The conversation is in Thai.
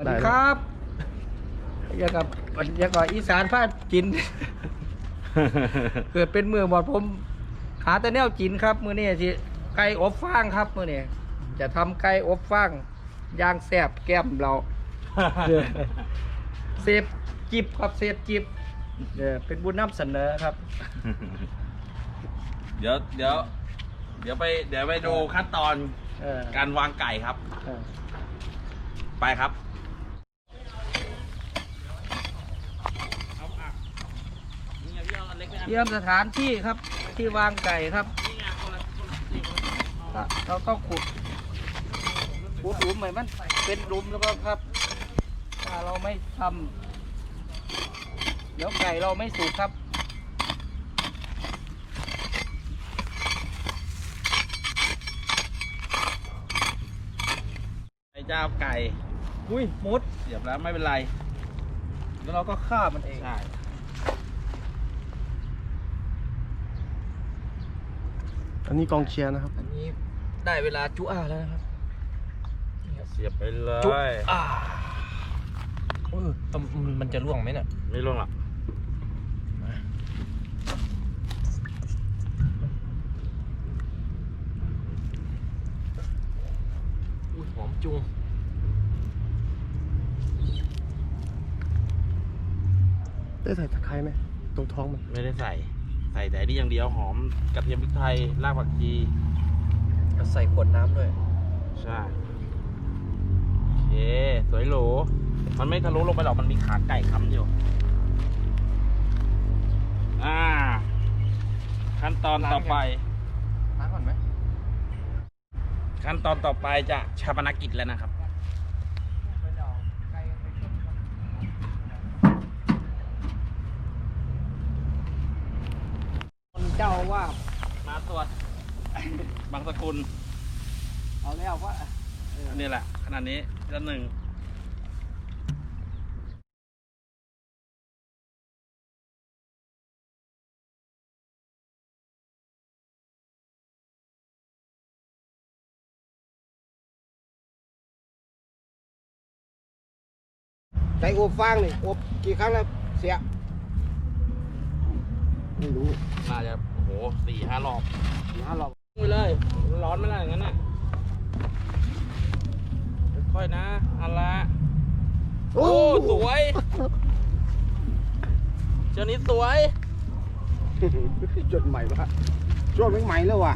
สวัสดีครับอยากกับอยากกับอีสานพาดกิน เกิดเป็นมือบอดผม หาแต่แนวกินครับ มือนี้สิไก่อบฟางครับ มือนี้จะทำไก่อบฟางย่างแซบแก้มเราเซฟจิบครับเซฟจิบเออเป็นบุญน้ำเสนอครับ เดี๋ยวเดี๋ยวเดี๋ยวไปเดี๋ยวไปดูขั้นตอนเออการวางไก่ครับ เออ ไปครับ เตรียมสถานที่ครับที่วางไก่ครับเราต้องขุดขุดหลุมใหม่มันเป็นหลุมแล้วก็ครับ ถ้าเราไม่ทำเดี๋ยวไก่เราไม่สุกครับไอ้เจ้าไก่ อุ้ยมุดเสียบแล้วไม่เป็นไร แล้วเราก็ฆ่ามันเองใช่ อันนี้กองเชียร์นะครับ อันนี้ได้เวลาจุอาแล้วนะครับเสียบไปเลจุย อาเออแต่มันจะร่วงไหมเนี่ยไม่ลงหรอกอุ้ยหอมจุงได้ใส่ตะไคร้ไหมตรงท้องมันไม่ได้ใส่ใส่แต่นี่อย่างเดียวหอมกระเทียมพริกไทยรากผักชีก็ใส่ขวดน้ำด้วย ใช่โอเคสวยหรูมันไม่ทะลุลงไปหรอกมันมีขาไก่ค้ำอยู่ อ่า ขั้นตอนต่อไป ล้างก่อนไหมขั้นตอนต่อไปจะชาปนกิจแล้วนะครับ คนเจ้า ว่ามาตรวจบางสกุลเอาแล้วว่าอันนี้แหละขนาดนี้ละหนึ่งไก่อบฟางนี่อบกี่ครั้งแล้วเสีย ไม่รู้น่าจะโอ้โหสี่ห้ารอบนะเราไปเลยร้อนไหมล่ะอย่างนั้นน่ะค่อยๆนะเอันละโอ้สวยเจ้านี้สวยจดใหม่ปะช่วงใหม่แล้วว่ะ